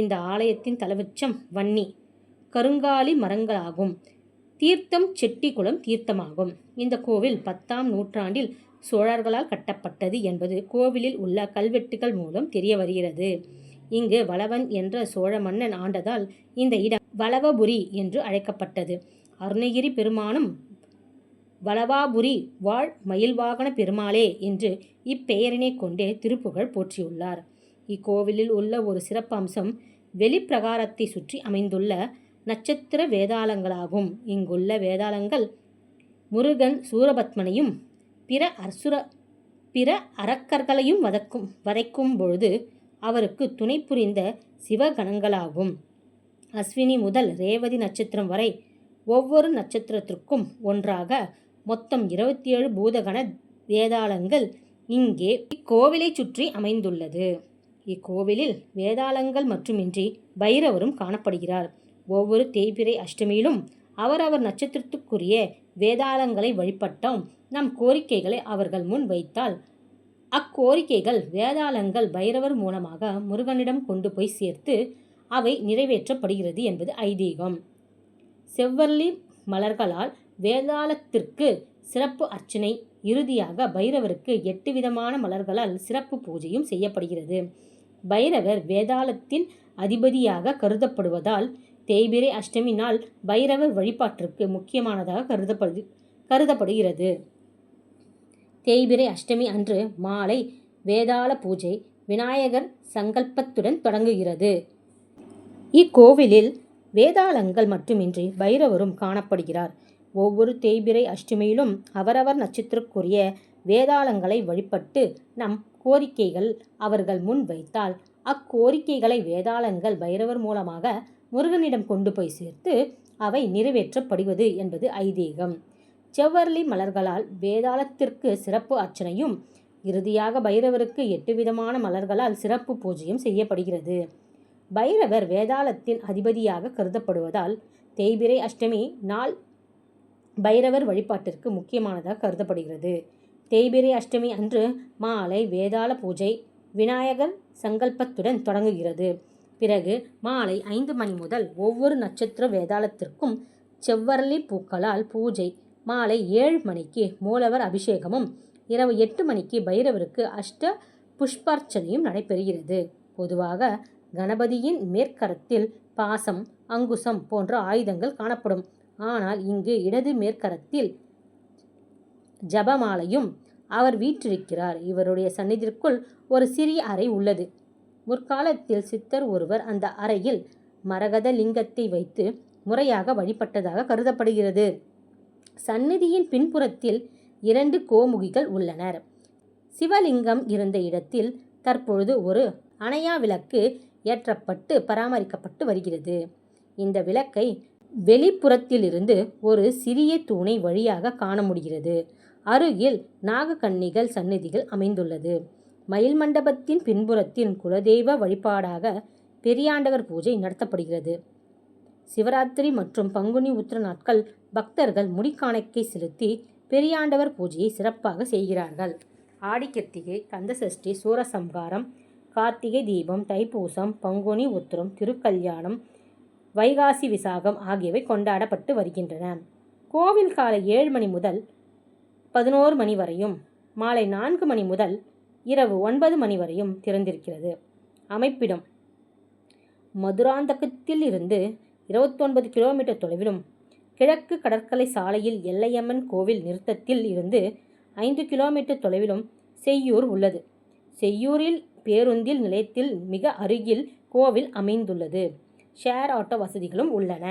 இந்த ஆலயத்தின் தலவிருட்சம் வன்னி. கருங்காலி மரங்களாகும். தீர்த்தம் செட்டிக்குளம் தீர்த்தமாகும். இந்த கோவில் பத்தாம் நூற்றாண்டில் சோழர்களால் கட்டப்பட்டது என்பது கோவிலில் உள்ள கல்வெட்டுகள் மூலம் தெரிய வருகிறது. இங்கு வளவன் என்ற சோழ மன்னன் ஆண்டதால் இந்த இடம் வளவபுரி என்று அழைக்கப்பட்டது. அருணகிரி பெருமானும் வளவாபுரி வாழ் மயில்வாகன பெருமாளே என்று இப்பெயரினை கொண்டே திருப்புகழ் போற்றியுள்ளார். இக்கோவிலில் உள்ள ஒரு சிறப்பம்சம் வெளிப்பிரகாரத்தை சுற்றி அமைந்துள்ள நட்சத்திர வேதாளங்களாகும். இங்குள்ள வேதாளங்கள் முருகன் சூரபத்மனையும் பிற அசுர பிற அரக்கர்களையும் வதக்கும் வதைக்கும் பொழுது அவருக்கு துணை புரிந்த சிவகணங்களாகும். அஸ்வினி முதல் ரேவதி நட்சத்திரம் வரை ஒவ்வொரு நட்சத்திரத்திற்கும் ஒன்றாக மொத்தம் இருபத்தி ஏழு பூதகண வேதாளங்கள் இங்கே இக்கோவிலை சுற்றி அமைந்துள்ளது. இக்கோவிலில் வேதாளங்கள் மட்டுமின்றி பைரவரும் காணப்படுகிறார். ஒவ்வொரு தேய்பிரை அஷ்டமியிலும் அவரவர் நட்சத்திரத்துக்குரிய வேதாளங்களை வழிபட்டோம். நம் கோரிக்கைகளை அவர்கள் முன் வைத்தால் அக்கோரிக்கைகள் வேதாளங்கள் பைரவர் மூலமாக முருகனிடம் கொண்டு போய் சேர்த்து அவை நிறைவேற்றப்படுகிறது என்பது ஐதீகம். செவ்வல்லி மலர்களால் வேதாளத்திற்கு சிறப்பு அர்ச்சனை இறுதியாக பைரவருக்கு எட்டு விதமான மலர்களால் சிறப்பு பூஜையும் செய்யப்படுகிறது. பைரவர் வேதாளத்தின் அதிபதியாக கருதப்படுவதால் தேய்பிரை அஷ்டமி நாள் பைரவர் வழிபாட்டிற்கு முக்கியமானதாக கருதப்படு கருதப்படுகிறது. தேய்பிரை அஷ்டமி அன்று மாலை வேதாள பூஜை விநாயகர் சங்கல்பத்துடன் தொடங்குகிறது. இக்கோவிலில் வேதாளங்கள் மட்டுமின்றி பைரவரும் காணப்படுகிறார். ஒவ்வொரு தேய்பிரை அஷ்டமியிலும் அவரவர் நட்சத்திரக்குரிய வேதாளங்களை வழிபட்டு நம் கோரிக்கைகள் அவர்கள் முன் வைத்தால் அக்கோரிக்கைகளை வேதாளங்கள் பைரவர் மூலமாக முருகனிடம் கொண்டு போய் சேர்த்து அவை நிறைவேற்றப்படுவது என்பது ஐதீகம். செவ்வரளி மலர்களால் வேதாளத்திற்கு சிறப்பு அர்ச்சனையும் இறுதியாக பைரவருக்கு எட்டு விதமான மலர்களால் சிறப்பு பூஜையும் செய்யப்படுகிறது. பைரவர் வேதாளத்தின் அதிபதியாக கருதப்படுவதால் தேய்பிரை அஷ்டமி நாள் பைரவர் வழிபாட்டிற்கு முக்கியமானதாக கருதப்படுகிறது. தேய்பிரை அஷ்டமி அன்று மாலை வேதாள பூஜை விநாயகர் சங்கல்பத்துடன் தொடங்குகிறது. பிறகு மாலை ஐந்து மணி முதல் ஒவ்வொரு நட்சத்திர வேதாளத்திற்கும் செவ்வரளி பூக்களால் பூஜை. மாலை ஏழு மணிக்கு மூலவர் அபிஷேகமும் இரவு எட்டு மணிக்கு பைரவருக்கு அஷ்ட புஷ்பார்ச்சனையும் நடைபெறுகிறது. பொதுவாக கணபதியின் மேற்கரத்தில் பாசம் அங்குசம் போன்ற ஆயுதங்கள் காணப்படும். ஆனால் இங்கு இடது மேற்கரத்தில் ஜபமாலையும் அவர் வீற்றிருக்கிறார். இவருடைய சந்நிதிற்குள் ஒரு சிறிய அறை உள்ளது. முற்காலத்தில் சித்தர் ஒருவர் அந்த அறையில் மரகத லிங்கத்தை வைத்து முறையாக வழிபட்டதாக கருதப்படுகிறது. சந்நிதியின் பின்புறத்தில் இரண்டு கோமுகிகள் உள்ளனர். சிவலிங்கம் இருந்த இடத்தில் தற்பொழுது ஒரு அணையா விளக்கு ஏற்றப்பட்டு பராமரிக்கப்பட்டு வருகிறது. இந்த விளக்கை வெளிப்புறத்திலிருந்து ஒரு சிறிய தூணை வழியாக காண முடிகிறது. அருகில் நாகக்கன்னிகள் சந்நிதிகள் அமைந்துள்ளது. மயில் மண்டபத்தின் பின்புறத்தின் குலதெய்வ வழிபாடாக பெரியாண்டவர் பூஜை நடத்தப்படுகிறது. சிவராத்திரி மற்றும் பங்குனி உத்திர நாட்கள் பக்தர்கள் முடிக்காணிக்கை செலுத்தி பெரியாண்டவர் பூஜையை சிறப்பாக செய்கிறார்கள். ஆடிக்கிருத்திகை கந்தசஷ்டி சூரசம்காரம் கார்த்திகை தீபம் தைப்பூசம் பங்குனி உத்திரம் திருக்கல்யாணம் வைகாசி விசாகம் ஆகியவை கொண்டாடப்பட்டு வருகின்றன. கோவில் காலை ஏழு மணி முதல் பதினோரு மணி வரையும் மாலை நான்கு மணி முதல் இரவு ஒன்பது மணி வரையும் திறந்திருக்கிறது. அமைப்பிடம் மதுராந்தகத்தில் இருந்து இருபத்தொன்பது கிலோமீட்டர் தொலைவிலும் கிழக்கு கடற்கரை சாலையில் எல்லையம்மன் கோவில் நிறுத்தத்தில் இருந்து ஐந்து கிலோமீட்டர் தொலைவிலும் செய்யூர் உள்ளது. செய்யூரில் பேருந்தில் நிலையத்தில் மிக அருகில் கோவில் அமைந்துள்ளது. ஷேர் ஆட்டோ வசதிகளும் உள்ளன.